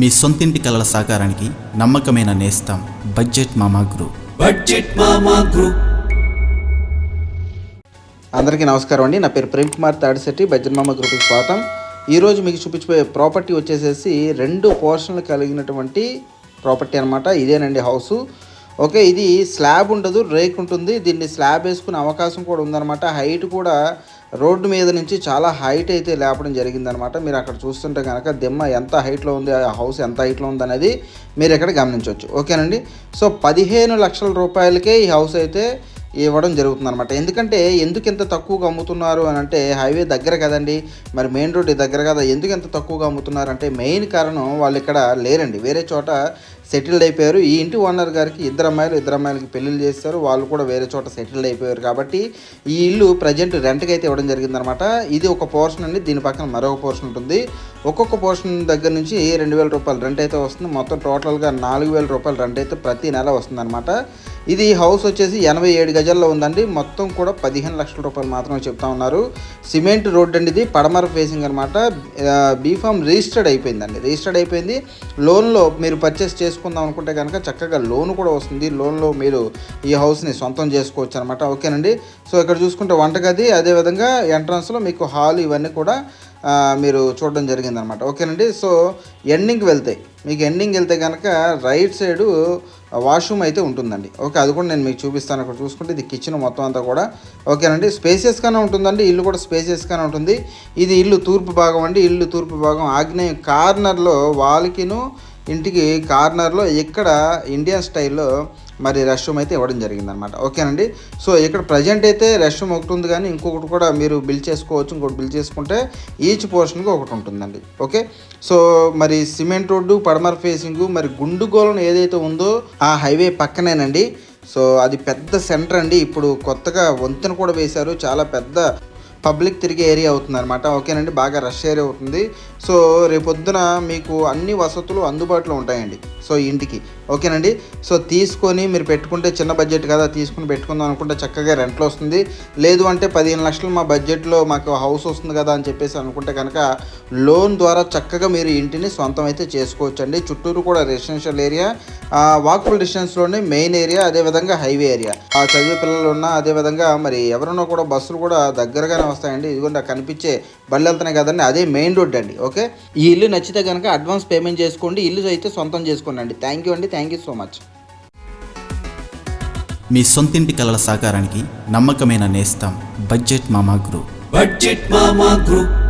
మీ సొంతింటి కలల సాకారానికి నమ్మకమైన నేస్తం budget Mama group. Budget Mama group. అందరికీ నమస్కారం అండి. నా పేరు ప్రేమ్ కుమార్ తాడిశెట్టి. బజ్జన్మామ గ్రూప్కి స్వాగతం. ఈరోజు మీకు చూపించబోయే ప్రాపర్టీ వచ్చేసేసి రెండు పోర్షన్లు కలిగినటువంటి ప్రాపర్టీ అనమాట ఇదేనండి హౌస్. ఓకే ఇది స్లాబ్ ఉండదు రేక్ ఉంటుంది. దీన్ని స్లాబ్ వేసుకునే అవకాశం కూడా ఉందన్నమాట. హైట్ కూడా రోడ్డు మీద నుంచి చాలా హైట్ అయితే లేపడం జరిగిందనమాట మీరు అక్కడ చూస్తుంటే కనుక దిమ్మ ఎంత హైట్లో ఉంది ఆ హౌస్ ఎంత హైట్లో ఉంది అనేది మీరు ఇక్కడ గమనించవచ్చు. ఓకేనండి? సో పదిహేను లక్షల రూపాయలకే ఈ హౌస్ అయితే ఇవ్వడం జరుగుతుంది అనమాట ఎందుకంటే ఎందుకు ఇంత తక్కువగా అమ్ముతున్నారు అని అంటే హైవే దగ్గర కదండి. మరి మెయిన్ రోడ్ దగ్గర కదా ఎందుకు ఇంత తక్కువగా అమ్ముతున్నారు అంటే మెయిన్ కారణం వాళ్ళు ఇక్కడ లేరండి. వేరే చోట సెటిల్డ్ అయిపోయారు. ఈ ఇంటి ఓనర్ గారికి ఇద్దరు అమ్మాయిలు ఇద్దరు అమ్మాయిలకి పెళ్ళిళ్ళు చేస్తారు వాళ్ళు కూడా వేరే చోట సెటిల్డ్ అయిపోయారు కాబట్టి ఈ ఇల్లు ప్రజెంట్ రెంట్కి అయితే ఇవ్వడం జరిగిందనమాట ఇది ఒక పోర్షన్ అండి. దీని పక్కన మరొక పోర్షన్ ఉంటుంది. ఒక్కొక్క పోర్షన్ దగ్గర నుంచి రెండు వేల రూపాయలు రెంట్ అయితే వస్తుంది. మొత్తం టోటల్గా నాలుగు వేల రూపాయలు రెంట్ అయితే ప్రతి నెల వస్తుంది ఇది హౌస్ వచ్చేసి ఎనభై ఏడు గజాల్లో ఉందండి. మొత్తం కూడా పదిహేను లక్షల రూపాయలు మాత్రమే చెప్తా ఉన్నారు. సిమెంట్ రోడ్ అండి ఇది. పడమర ఫేసింగ్ అనమాట బీఫామ్ రిజిస్టర్డ్ అయిపోయిందండి. రిజిస్టర్డ్ అయిపోయింది. లోన్లో మీరు పర్చేస్ చేసి చేసుకుందాం అనుకుంటే కనుక చక్కగా లోన్ కూడా వస్తుంది. లోన్లో మీరు ఈ హౌస్ని సొంతం చేసుకోవచ్చు అనమాట ఓకేనండి? సో ఇక్కడ చూసుకుంటే వంటగది అదేవిధంగా ఎంట్రన్స్లో మీకు హాల్ ఇవన్నీ కూడా మీరు చూడడం జరిగిందనమాట ఓకేనండి? సో ఎండింగ్కి వెళ్తాయి మీకు ఎండింగ్ వెళ్తే కనుక రైట్ సైడు వాష్రూమ్ అయితే ఉంటుందండి. ఓకే అది కూడా నేను మీకు చూపిస్తాను. అక్కడ చూసుకుంటే ఇది కిచెన్ మొత్తం అంతా కూడా. ఓకేనండి? స్పేసియస్గానే ఉంటుందండి. ఇల్లు కూడా స్పేసియస్గానే ఉంటుంది. ఇది ఇల్లు తూర్పు భాగం అండి. ఇల్లు తూర్పు భాగం. ఆగ్నేయ కార్నర్లో వాల్కిను ఇంటికి కార్నర్లో ఇక్కడ ఇండియన్ స్టైల్లో మరి రెస్ట్ రూమ్ అయితే ఇవ్వడం జరిగిందనమాట ఓకేనండి? సో ఇక్కడ ప్రజెంట్ అయితే రెస్ట్ రూమ్ ఒకటి ఉంది కానీ ఇంకొకటి కూడా మీరు బిల్ చేసుకోవచ్చు ఇంకొకటి బిల్ చేసుకుంటే ఈచ్ పోర్షన్కి ఒకటి ఉంటుందండి. ఓకే? సో మరి సిమెంట్ రోడ్డు పడమర ఫేసింగ్ మరి గుండుగోళం ఏదైతే ఉందో ఆ హైవే పక్కనేనండి. సో అది పెద్ద సెంటర్ అండి. ఇప్పుడు కొత్తగా వంతెన కూడా వేశారు. చాలా పెద్ద పబ్లిక్ తిరిగే ఏరియా అవుతుంది అనమాట ఓకేనండి బాగా రష్ ఏరియా అవుతుంది. సో రేపొద్దున మీకు అన్ని వసతులు అందుబాటులో ఉంటాయండి. సో ఇంటికి. ఓకేనండి? సో తీసుకొని మీరు పెట్టుకుంటే చిన్న బడ్జెట్ కదా తీసుకుని పెట్టుకుందాం అనుకుంటే చక్కగా రెంట్లో వస్తుంది. లేదు అంటే పదిహేను లక్షలు మా బడ్జెట్లో మాకు హౌస్ వస్తుంది కదా అని చెప్పేసి అనుకుంటే కనుక లోన్ ద్వారా చక్కగా మీరు ఇంటిని సొంతం అయితే చేసుకోవచ్చు అండి చుట్టూరు కూడా రెసిడెన్షియల్ ఏరియా వాకబుల్ డిస్టెన్స్లోనే మెయిన్ ఏరియా అదేవిధంగా హైవే ఏరియా. ఆ చదివే పిల్లలు ఉన్నా అదేవిధంగా మరి ఎవరన్నా కూడా బస్సులు కూడా దగ్గరగానే వస్తాయండి. ఇదిగోండి కనిపించే బళ్ళు వెళ్తున్నాయి కదండి అదే మెయిన్ రోడ్ అండి ఓకే? ఈ ఇల్లు నచ్చితే కనుక అడ్వాన్స్ పేమెంట్ చేసుకోండి. ఇల్లు అయితే సొంతం చేసుకోండి. అండి థ్యాంక్ యూ అండి. థ్యాంక్ యూ సో మచ్ మీ సొంతింటి కలల సాకారానికి నమ్మకమైన నేస్తం budget Mama group. Budget Mama group.